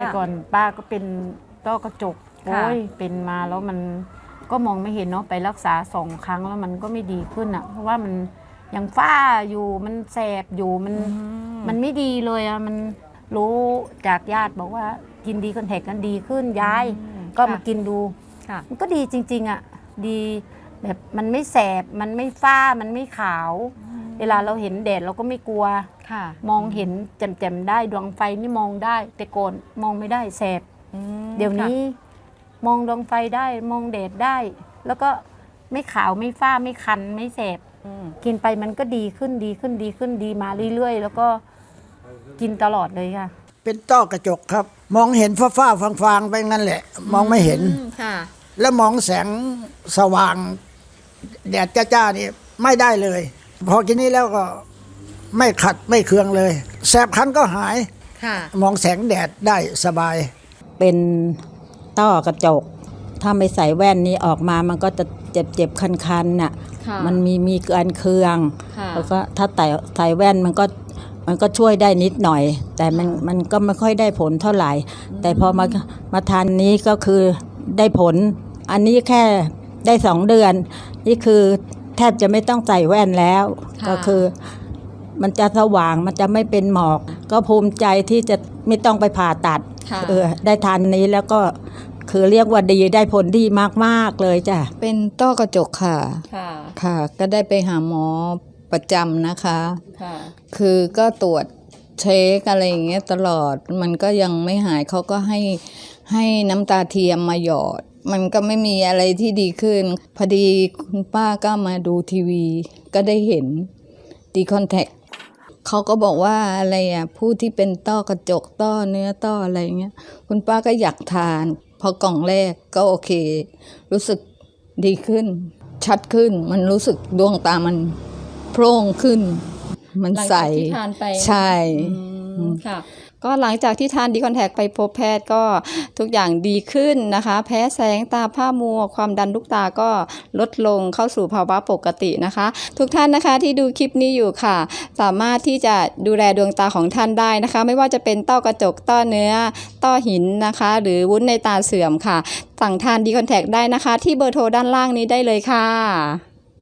แต่ก่อนป้าก็เป็นต้อกระจกค่ะโอ้ยเป็นมาแล้วมันก็มองไม่เห็นเนาะไปรักษาสองครั้งแล้วมันก็ไม่ดีขึ้นอะ เพราะว่ามันยังฝ้าอยู่มันแสบอยู่มันมันไม่ดีเลยอะมันรู้จากญาติบอกว่ากินดีคอนแทคกันดีขึ้นย้าย ก็มากินดูค่ะมันก็ดีจริง ๆ อะ ดีแบบมันไม่แสบมันไม่ฝ้ามันไม่ขาว เวลาเราเห็นแดดเราก็ไม่กลัว ค่ะมองเห็นแจ่มๆได้ดวงไฟนี่มองได้ แต่ก่อนมองไม่ได้แสบ อืมเดี๋ยวนี้มองดวงไฟได้มองแดดได้ แล้วก็ไม่ขาวไม่ฝ้าไม่คันไม่แสบ อืมกินไปมันก็ดีขึ้นดีขึ้นดีขึ้นดีมาเรื่อยๆ แล้วก็กินตลอดเลยค่ะ เป็นต้อกระจกครับ มองเห็นฟ้าฟ้าๆฟางๆไปงั้นแหละ มองไม่เห็น อืมค่ะ แล้วมองแสงสว่าง แดดจ้าๆนี่ไม่ได้เลย พอกินนี้แล้วก็ไม่ขัดไม่เคืองเลย แสบคันก็หาย ค่ะ มองแสงแดดได้สบาย เป็นต้อกระจก ถ้าไม่ใส่แว่นนี้ออกมามันก็จะเจ็บเจ็บคันคันๆน่ะ ค่ะมันมีมีการเคือง ค่ะแล้วก็ถ้าใส่ใส่แว่นมันก็มันก็ช่วยได้นิดหน่อย แต่มันมันก็ไม่ค่อยได้ผลเท่าไหร่ แต่พอมามาทานนี้ก็คือได้ผล อันนี้แค่ได้สองเดือน นี่คือ แทบจะไม่ต้องใส่แว่นแล้วค่ะก็คือ มันจะสว่างมันจะไม่เป็นหมอก ก็ภูมิใจที่จะไม่ต้องไปผ่าตัดค่ะเออได้ทานนี้แล้วก็คือเรียกว่าดีได้ผลดีมากๆเลยจ้ะเป็นต้อกระจกค่ะค่ะค่ะ ก็ได้ไปหาหมอประจำนะคะค่ะคือก็ตรวจเช็คอะไรอย่างเงี้ยตลอดมันก็ยังไม่หายเขาก็ให้ให้น้ำตาเทียมมาหยอด มันก็ไม่มีอะไรที่ดีขึ้น พอดีคุณป้าก็มาดูทีวี ก็ได้เห็นดีคอนแทคเขาก็บอกว่าอะไรอะผู้ที่เป็นต้อกระจกต้อเนื้อต้ออะไรเงี้ยคุณป้าก็อยากทาน พอกล่องแรกก็โอเค รู้สึกดีขึ้น ชัดขึ้นมันรู้สึกดวงตามันโพร่งขึ้น มันหลังใสจากที่ทานไปใช่อืม ค่ะก็หลังจากที่ทานดีคอนแทคไปพบแพทย์ก็ทุกอย่างดีขึ้นนะคะ แพ้แสงตาผ้ามัว ความดันลูกตาก็ลดลงเข้าสู่ภาวะปกตินะคะ ทุกท่านนะคะที่ดูคลิปนี้อยู่ค่ะ สามารถที่จะดูแลดวงตาของท่านได้นะคะ ไม่ว่าจะเป็นต้อกระจกต้อเนื้อ ต้อหินนะคะ หรือวุ้นในตาเสื่อมค่ะ สั่งทานดีคอนแทคได้นะคะ ที่เบอร์โทรด้านล่างนี้ได้เลยค่ะ